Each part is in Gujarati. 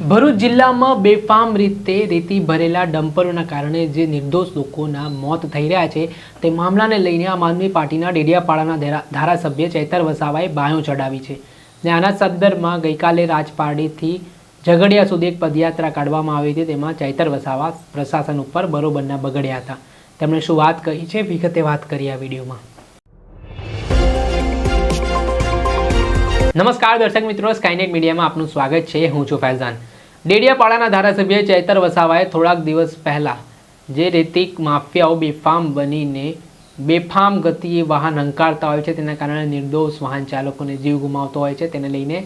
ભરૂચ જિલ્લામાં બેફામ રીતે રેતી ભરેલા ડમ્પરોના કારણે જે નિર્દોષ લોકોના મોત થઈ રહ્યા છે, તે મામલાને લઈને આમ આદમી પાર્ટીના ડેડિયાપાડાના ધારાસભ્ય ચૈતર વસાવાએ બાયો ચડાવી છે. ને આના સંદર્ભમાં ગઈકાલે રાજપારડીથી ઝઘડિયા સુધી એક પદયાત્રા કાઢવામાં આવી હતી, તેમાં ચૈતર વસાવા પ્રશાસન ઉપર બરોબરના બગડ્યા હતા. તેમણે શું વાત કહી છે? વિગતે વાત કરી આ વિડીયોમાં. નમસ્કાર દર્શક મિત્રો સ્કાયનેટ મીડિયામાં આપનું સ્વાગત છે. હું છું ફૈઝાન. ડેડિયાપાડાના ધારાસભ્ય ચૈતર વસાવાએ થોડાક દિવસ પહેલાં જે રેતિક માફિયાઓ બેફામ બનીને બેફામ ગતિએ વાહન હંકારતા હોય છે, તેના કારણે નિર્દોષ વાહન ચાલકોને જીવ ગુમાવતો હોય છે, તેને લઈને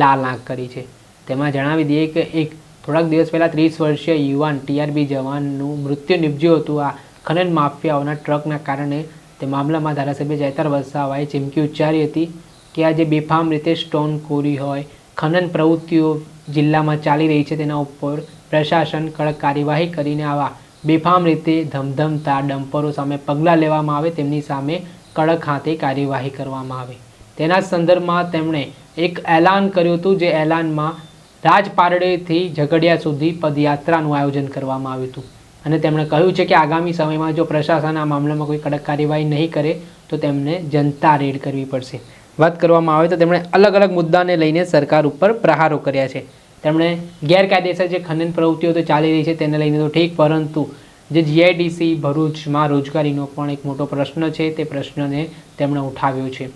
લાલ આંખ કરી છે. તેમાં જણાવી દઈએ કે એક થોડાક દિવસ પહેલાં ત્રીસ વર્ષીય યુવાન ટીઆરબી જવાનનું મૃત્યુ નિપજ્યું હતું. આ ખનન માફિયાઓના ટ્રકના કારણે તે મામલામાં ધારાસભ્ય ચૈતર વસાવાએ ચીમકી ઉચ્ચારી હતી કે આ જે બેફામ રીતે સ્ટોન કોરી હોય, ખનન પ્રવૃત્તિઓ જિલ્લામાં ચાલી રહી છે તેના ઉપર પ્રશાસન કડક કાર્યવાહી કરીને આવા બેફામ રીતે ધમધમતા ડમ્પરો સામે પગલાં લેવામાં આવે તેમની સામે કડક હાથે કાર્યવાહી કરવામાં આવે. તેના સંદર્ભમાં તેમણે એક એલાન કર્યું હતું જે એલાનમાં રાજપારડેથી ઝઘડિયા સુધી પદયાત્રાનું આયોજન કરવામાં આવ્યું હતું. અને તેમણે કહ્યું છે કે આગામી સમયમાં જો પ્રશાસન આ મામલામાં કોઈ કડક કાર્યવાહી નહીં કરે તો તેમને જનતા રેડ કરવી પડશે. વાત કરવામાં આવે તો તેમણે અલગ અલગ મુદ્દાને લઈને સરકાર ઉપર પ્રહારો કર્યા છે. તેમણે ગેરકાયદેસર જે ખનન પ્રવૃત્તિઓ તો ચાલી રહી છે તેને લઈને તો ઠીક, પરંતુ જે જીઆઈડીસી ભરૂચમાં રોજગારીનો પણ એક મોટો પ્રશ્ન છે તે પ્રશ્નને તેમણે ઉઠાવ્યો છે.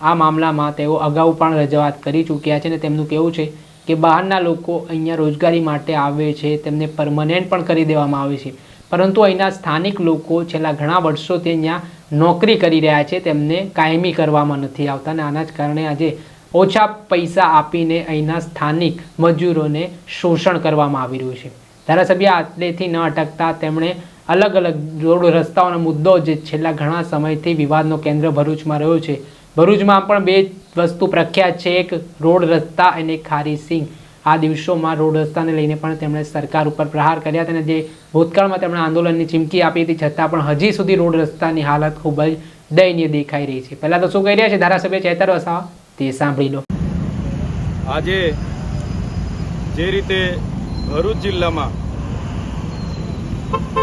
આ મામલામાં તેઓ અગાઉ પણ રજૂઆત કરી ચૂક્યા છે અને તેમનું કહેવું છે કે બહારના લોકો અહીંયા રોજગારી માટે આવે છે તેમને પરમનેન્ટ પણ કરી દેવામાં આવે છે. પરંતુ અહીંના સ્થાનિક લોકો છેલ્લા ઘણા વર્ષોથી અહીંયા નોકરી કરી રહ્યા છે, તેમને કાયમી કરવામાં નથી આવતા અને આના જ કારણે આજે ઓછા પૈસા આપીને અહીંના સ્થાનિક મજૂરોને શોષણ કરવામાં આવી રહ્યું છે. ધારાસભ્ય આટલેથી ન અટકતા તેમણે અલગ અલગ રોડ રસ્તાઓનો મુદ્દો જે છેલ્લા ઘણા સમયથી વિવાદનો કેન્દ્ર ભરૂચમાં રહ્યો છે. ભરૂચમાં પણ બે વસ્તુ પ્રખ્યાત છે, એક રોડ રસ્તા અને ખારી સિંગ આ દિવસોમાં રોડ રસ્તાને લઈને પણ તેમણે સરકાર ઉપર પ્રહાર કર્યા અને જે ભૂતકાળમાં તેમણે આંદોલનની ચીમકી આપી હતી, છતાં પણ હજી સુધી રોડ રસ્તાની હાલત ખૂબ જ દયનીય દેખાઈ રહી છે. પહેલાં તો શું કહી રહ્યા છે ધારાસભ્ય ચેતર વસાવા? તે સાંભળી લો. આજે જે રીતે ભરૂચ જિલ્લામાં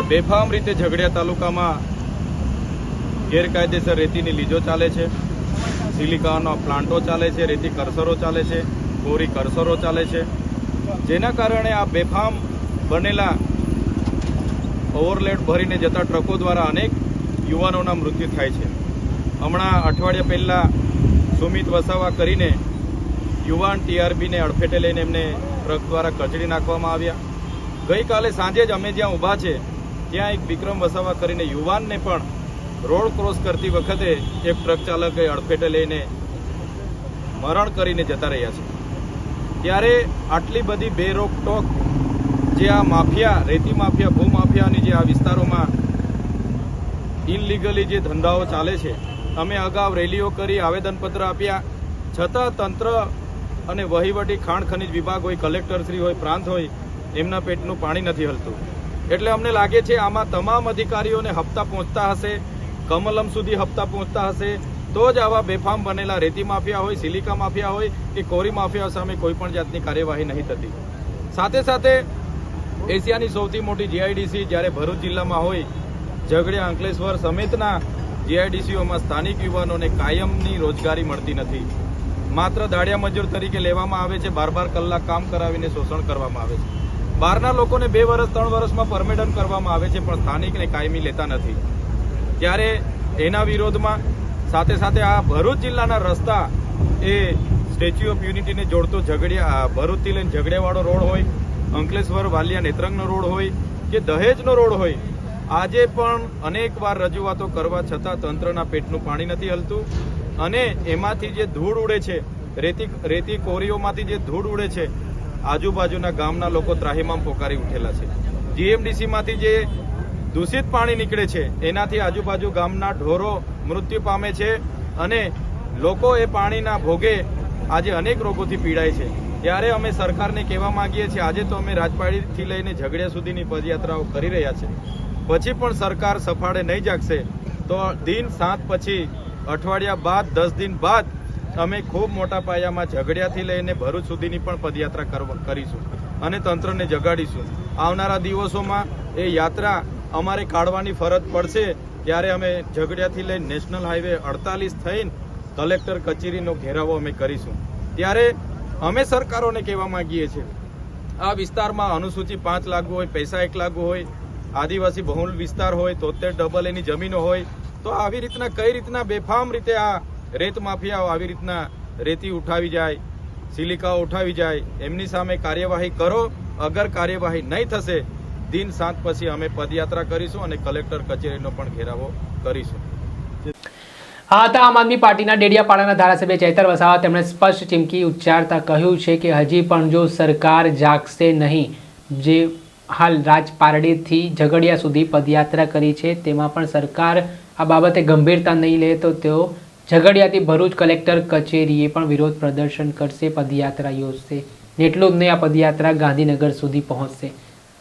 બેફામ રીતે ઝઘડિયા તાલુકામાં ગેરકાયદેસર રેતીની લીજો ચાલે છે, સિલિકાનો પ્લાન્ટો ચાલે છે, રેતી કરસરો ચાલે છે કોરી કરસરો ચાલે છે. જેના કારણે આ બેફામ બનેલા ઓવરલેડ ભરીને જતા ટ્રકો દ્વારા અનેક યુવાનોના મૃત્યુ થાય છે. હમણાં અઠવાડિયા પહેલાં સુમિત વસાવા કરીને યુવાન ટીઆરબીને અડફેટે લઈને એમને ટ્રક દ્વારા કચડી નાખવામાં આવ્યા. ગઈકાલે સાંજે જ અમે જ્યાં ઊભા છે, ત્યાં એક વિક્રમ વસાવા કરીને યુવાનને પણ રોડ ક્રોસ કરતી વખતે એક ટ્રક ચાલકે અડફેટે લઈને મરણ કરીને જતા રહ્યા છે. ત્યારે આટલી બધી બેરોકટોક જે આ માફિયા, રેતી માફિયા, ભૂ માફિયાની જે આ વિસ્તારોમાં ઇનલીગલી જે ધંધાઓ ચાલે છે, અમે અગાઉ રેલીઓ કરી, આવેદનપત્ર આપ્યા. છતાં તંત્ર અને વહીવટી, ખાણ ખનિજ વિભાગ હોય કલેક્ટરશ્રી હોય, પ્રાંત હોય, એમના પેટનું પાણી નથી હલતું. એટલે અમને લાગે છે આમાં તમામ અધિકારીઓને હપ્તા પહોંચતા હશે, કમલમ સુધી હપ્તા પહોંચતા હશે તો જ આવા બેફામ બનેલા રેતી માફિયા હોય, સિલિકા માફિયા હોય કે કોરી માફિયા સામે કોઈ પણ જાતની કાર્યવાહી નહીં થતી. સાથે સાથે એશિયાની સૌથી મોટી જીઆઈડીસી જ્યારે ભરૂચ જિલ્લામાં હોય, ઝઘડિયા, અંકલેશ્વર સમેતના જીઆઈડીસીઓમાં સ્થાનિક યુવાનોને કાયમની રોજગારી મળતી નથી. માત્ર દાડિયા મજૂર તરીકે લેવામાં આવે છે બાર બાર કલાક કામ કરાવીને શોષણ કરવામાં આવે છે. બહારના લોકોને બે વર્ષ ત્રણ વર્ષમાં પરમિડન કરવામાં આવે છે, પણ સ્થાનિકને કાયમી લેતા નથી. ત્યારે એના વિરોધમાં સાથે સાથે આ ભરૂચ જિલ્લાના રસ્તા એ સ્ટેચ્યુ ઓફ યુનિટીને જોડતો ઝઘડિયા ભરૂચથી લઈને ઝઘડિયાવાળો રોડ હોય, અંકલેશ્વર, વાલિયા નેત્રંગનો રોડ હોય, કે દહેજનો રોડ હોય, આજે પણ અનેક વાર રજૂઆતો કરવા છતાં તંત્રના પેટનું પાણી નથી હલતું. અને એમાંથી જે ધૂળ ઉડે છે, રેતી રેતી કોરીઓમાંથી જે ધૂળ ઉડે છે, આજુબાજુના ગામના લોકો ત્રાહીમામ પોકારી ઉઠેલા છે. જીએમડીસીમાંથી જે દૂષિત પાણી નીકળે છે. એનાથી આજુબાજુ ગામના ઢોરો મૃત્યુ પામે છે અને લોકો એ પાણીના ભોગે આજે અનેક રોગોથી પીડાય છે. ત્યારે અમે સરકારને કહેવા માંગીએ છીએ, આજે તો અમે રાજપાડીથી લઈને ઝઘડિયા સુધીની પદયાત્રાઓ કરી રહ્યા છે. પછી પણ સરકાર સફાળે નહીં જાગશે તો દિન સાત પછી, અઠવાડિયા બાદ, દસ દિન બાદ અમે ખૂબ મોટા પાયામાં ઝઘડિયાથી લઈને ભરૂચ સુધીની પણ પદયાત્રા કરીશું અને તંત્રને જગાડીશું. આવનારા દિવસોમાં એ યાત્રા અમારે કાઢવાની ફરજ પડશે, ત્યારે અમે ઝઘડિયાથી લઈ નેશનલ હાઈવે અડતાલીસ થઈને કલેક્ટર કચેરીનો ઘેરાવો અમે કરીશું. ત્યારે અમે સરકારોને કહેવા માંગીએ છીએ, આ વિસ્તારમાં અનુસૂચિ પાંચ લાગુ હોય, પૈસા એક લાગુ હોય, આદિવાસી બહુલ વિસ્તાર હોય, તોતેર ડબલ એની જમીનો હોય, તો આવી રીતના કઈ રીતના બેફામ રીતે આ રેત માફિયાઓ આવી રીતના રેતી ઉઠાવી જાય, સિલિકાઓ ઉઠાવી જાય, એમની સામે કાર્યવાહી કરો, અગર કાર્યવાહી નહીં થશે દિન સાત પછી અમે પદયાત્રા કરીશું અને કલેક્ટર કચેરીનો પણ ઘેરાવો કરીશું. આ હતા આમ આદમી પાર્ટીના ડેડિયાપાડાના ધારાસભ્ય ચૈતર વસાવા તેમણે સ્પષ્ટ ચીમકી ઉચ્ચારતા કહ્યું છે કે હજી પણ જો સરકાર જાગશે નહીં, જે હાલ રાજપારડીથી ઝઘડિયા સુધી પદયાત્રા કરી છે, તેમાં પણ સરકાર આ બાબતે ગંભીરતા નહીં લે, તો તેઓ ઝઘડિયાથી ભરૂચ કલેક્ટર કચેરીએ પણ વિરોધ પ્રદર્શન કરશે, પદયાત્રા યોજશે. એટલું જ નહીં, આ પદયાત્રા ગાંધીનગર સુધી પહોંચશે.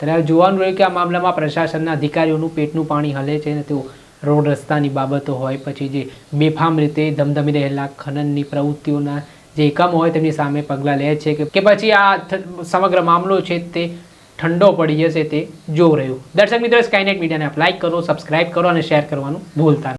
ત્યારે જોવાનું રહ્યું કે આ મામલામાં પ્રશાસનના અધિકારીઓનું પેટનું પાણી હલે છે અને તેઓ રોડ રસ્તાની બાબતો હોય, પછી જે બેફામ રીતે ધમધમી રહેલા ખનનની પ્રવૃત્તિઓના જે એકમ હોય તેમની સામે પગલાં લે છે કે પછી આ સમગ્ર મામલો છે તે ઠંડો પડી જશે તે જોવું રહ્યું દર્શક મિત્રો સ્કાયનેટ મીડિયાને આપ લાઈક કરો સબસ્ક્રાઇબ કરો અને શેર કરવાનું ભૂલતા.